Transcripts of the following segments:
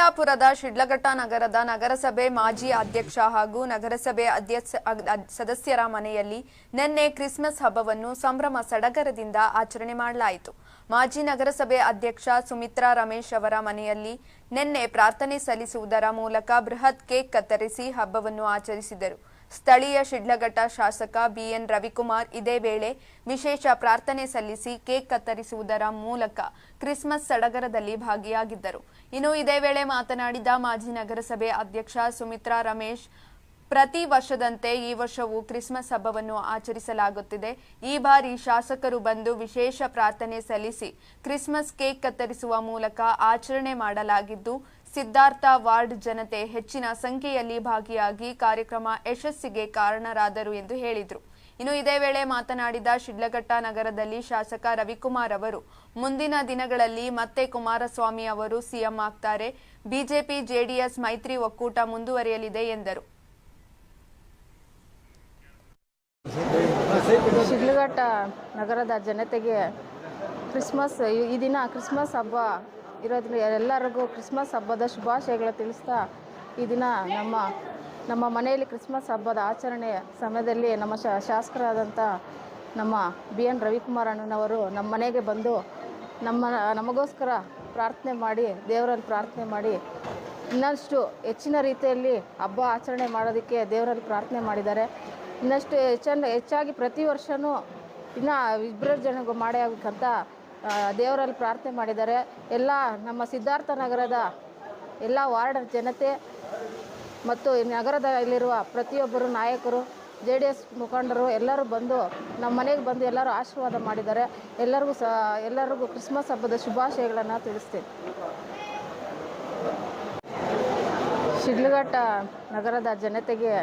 ಚಿಕ್ಕಬಳ್ಳಾಪುರದ ಶಿಡ್ಲಘಟ್ಟ ನಗರದ ನಗರಸಭೆ ಮಾಜಿ ಅಧ್ಯಕ್ಷ ಹಾಗೂ ನಗರಸಭೆ ಅಧ್ಯಕ್ಷ, ಸದಸ್ಯರ ಮನೆಯಲ್ಲಿ ನಿನ್ನೆ ಕ್ರಿಸ್ಮಸ್ ಹಬ್ಬವನ್ನು ಸಂಭ್ರಮ ಸಡಗರದಿಂದ ಆಚರಣೆ ಮಾಡಲಾಯಿತು. ಮಾಜಿ ನಗರಸಭೆ ಅಧ್ಯಕ್ಷ ಸುಮಿತ್ರಾ ರಮೇಶ್ ಅವರ ಮನೆಯಲ್ಲಿ ನಿನ್ನೆ ಪ್ರಾರ್ಥನೆ ಸಲ್ಲಿಸುವುದರ ಮೂಲಕ ಬೃಹತ್ ಕೇಕ್ ಕತ್ತರಿಸಿ ಹಬ್ಬವನ್ನು ಆಚರಿಸಿದರು. ಸ್ಥಳೀಯ ಶಿಡ್ಲಘಟ್ಟ ಶಾಸಕ ಬಿಎನ್ ರವಿಕುಮಾರ್ ಇದೇ ವೇಳೆ ವಿಶೇಷ ಪ್ರಾರ್ಥನೆ ಸಲ್ಲಿಸಿ ಕೇಕ್ ಕತ್ತರಿಸುವುದರ ಮೂಲಕ ಕ್ರಿಸ್ಮಸ್ ಸಡಗರದಲ್ಲಿ ಭಾಗಿಯಾಗಿದ್ದರು. ಇನ್ನು ಇದೇ ವೇಳೆ ಮಾತನಾಡಿದ ಮಾಜಿ ನಗರಸಭೆ ಅಧ್ಯಕ್ಷ ಸುಮಿತ್ರಾ ರಮೇಶ್, ಪ್ರತಿ ವರ್ಷದಂತೆ ಈ ವರ್ಷವೂ ಕ್ರಿಸ್ಮಸ್ ಹಬ್ಬವನ್ನು ಆಚರಿಸಲಾಗುತ್ತಿದೆ. ಈ ಬಾರಿ ಶಾಸಕರು ಬಂದು ವಿಶೇಷ ಪ್ರಾರ್ಥನೆ ಸಲ್ಲಿಸಿ ಕ್ರಿಸ್ಮಸ್ ಕೇಕ್ ಕತ್ತರಿಸುವ ಮೂಲಕ ಆಚರಣೆ ಮಾಡಲಾಗಿದ್ದು ಸಿದ್ಧಾರ್ಥ ವಾರ್ಡ್ ಜನತೆ ಹೆಚ್ಚಿನ ಸಂಖ್ಯೆಯಲ್ಲಿ ಭಾಗಿಯಾಗಿ ಕಾರ್ಯಕ್ರಮ ಯಶಸ್ಸಿಗೆ ಕಾರಣರಾದರು ಎಂದು ಹೇಳಿದರು. ಇನ್ನು ಇದೇ ವೇಳೆ ಮಾತನಾಡಿದ ಶಿಡ್ಲಘಟ್ಟ ನಗರದಲ್ಲಿ ಶಾಸಕ ರವಿಕುಮಾರ್ ಅವರು, ಮುಂದಿನ ದಿನಗಳಲ್ಲಿ ಮತ್ತೆ ಕುಮಾರಸ್ವಾಮಿ ಅವರು ಸಿಎಂ ಆಗ್ತಾರೆ. ಬಿಜೆಪಿ, ಜೆಡಿಎಸ್ ಮೈತ್ರಿ ಒಕ್ಕೂಟ ಮುಂದುವರಿಯಲಿದೆ ಎಂದರು. ಶಿಡ್ಲಘಟ್ಟ ನಗರದ ಜನತೆಗೆ ಕ್ರಿಸ್ಮಸ್, ಈ- ದಿನ ಕ್ರಿಸ್ಮಸ್ ಹಬ್ಬ ಇರೋದ್ರಿಂದ ಎಲ್ಲರಿಗೂ ಕ್ರಿಸ್ಮಸ್ ಹಬ್ಬದ ಶುಭಾಶಯಗಳು ತಿಳಿಸ್ತಾ ಈ ದಿನ ನಮ್ಮ ನಮ್ಮ ಮನೆಯಲ್ಲಿ ಕ್ರಿಸ್ಮಸ್ ಹಬ್ಬದ ಆಚರಣೆ ಸಮಯದಲ್ಲಿ ನಮ್ಮ ಶಾಸಕರಾದಂಥ ನಮ್ಮ ಬಿ ಎನ್ ರವಿಕುಮಾರ್ ಅಣ್ಣನವರು ನಮ್ಮ ಮನೆಗೆ ಬಂದು ನಮ್ಮ, ನಮಗೋಸ್ಕರ ಪ್ರಾರ್ಥನೆ ಮಾಡಿ, ದೇವರಲ್ಲಿ ಪ್ರಾರ್ಥನೆ ಮಾಡಿ ಇನ್ನಷ್ಟು ಹೆಚ್ಚಿನ ರೀತಿಯಲ್ಲಿ ಹಬ್ಬ ಆಚರಣೆ ಮಾಡೋದಕ್ಕೆ ದೇವರಲ್ಲಿ ಪ್ರಾರ್ಥನೆ ಮಾಡಿದ್ದಾರೆ. ಇನ್ನಷ್ಟು ಹೆಚ್ಚಾಗಿ ಪ್ರತಿ ವರ್ಷವೂ ಇನ್ನೂ ಜನಗೂ ಮಾಡೇ ಆಗ್ಬೇಕಂತ ದೇವರಲ್ಲಿ ಪ್ರಾರ್ಥನೆ ಮಾಡಿದ್ದಾರೆ. ಎಲ್ಲ ನಮ್ಮ ಸಿದ್ಧಾರ್ಥ ನಗರದ ಎಲ್ಲ ವಾರ್ಡ್ ಜನತೆ ಮತ್ತು ನಗರದಲ್ಲಿರುವ ಪ್ರತಿಯೊಬ್ಬರು ನಾಯಕರು, ಜೆ ಡಿ ಎಸ್ ಮುಖಂಡರು ಎಲ್ಲರೂ ಬಂದು ನಮ್ಮ ಮನೆಗೆ ಬಂದು ಎಲ್ಲರೂ ಆಶೀರ್ವಾದ ಮಾಡಿದ್ದಾರೆ. ಎಲ್ಲರಿಗೂ ಸಹ ಎಲ್ಲರಿಗೂ ಕ್ರಿಸ್ಮಸ್ ಹಬ್ಬದ ಶುಭಾಶಯಗಳನ್ನು ತಿಳಿಸ್ತೀನಿ. ಶಿಡ್ಲಘಟ್ಟ ನಗರದ ಜನತೆಗೆ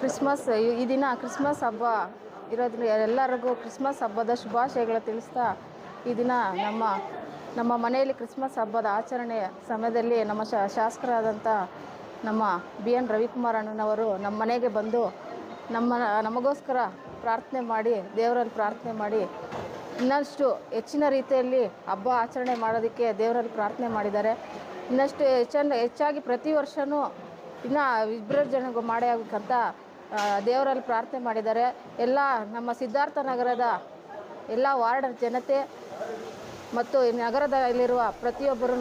ಕ್ರಿಸ್ಮಸ್, ಈ ದಿನ ಕ್ರಿಸ್ಮಸ್ ಹಬ್ಬ ಇರೋದ್ರಿಂದ ಎಲ್ಲರಿಗೂ ಕ್ರಿಸ್ಮಸ್ ಹಬ್ಬದ ಶುಭಾಶಯಗಳು ತಿಳಿಸ್ತಾ ಈ ದಿನ ನಮ್ಮ ನಮ್ಮ ಮನೆಯಲ್ಲಿ ಕ್ರಿಸ್ಮಸ್ ಹಬ್ಬದ ಆಚರಣೆ ಸಮಯದಲ್ಲಿ ನಮ್ಮ ಶಾಸಕರಾದಂಥ ನಮ್ಮ ಬಿ ಎನ್ ರವಿಕುಮಾರ್ ಅಣ್ಣನವರು ನಮ್ಮ ಮನೆಗೆ ಬಂದು ನಮ್ಮ, ನಮಗೋಸ್ಕರ ಪ್ರಾರ್ಥನೆ ಮಾಡಿ, ದೇವರಲ್ಲಿ ಪ್ರಾರ್ಥನೆ ಮಾಡಿ ಇನ್ನಷ್ಟು ಹೆಚ್ಚಿನ ರೀತಿಯಲ್ಲಿ ಹಬ್ಬ ಆಚರಣೆ ಮಾಡೋದಕ್ಕೆ ದೇವರಲ್ಲಿ ಪ್ರಾರ್ಥನೆ ಮಾಡಿದ್ದಾರೆ. ಇನ್ನಷ್ಟು ಹೆಚ್ಚನ್ನು ಹೆಚ್ಚಾಗಿ ಪ್ರತಿ ವರ್ಷವೂ ಇನ್ನು ಜನಗೂ ಮಾಡೇ ಆಗಬೇಕಂತ ದೇವರಲ್ಲಿ ಪ್ರಾರ್ಥನೆ ಮಾಡಿದ್ದಾರೆ. ಎಲ್ಲ ನಮ್ಮ ಸಿದ್ಧಾರ್ಥ ನಗರದ ಎಲ್ಲ ವಾರ್ಡ್ ಜನತೆ ಮತ್ತು ನಗರದಲ್ಲಿರುವ ಪ್ರತಿಯೊಬ್ಬರು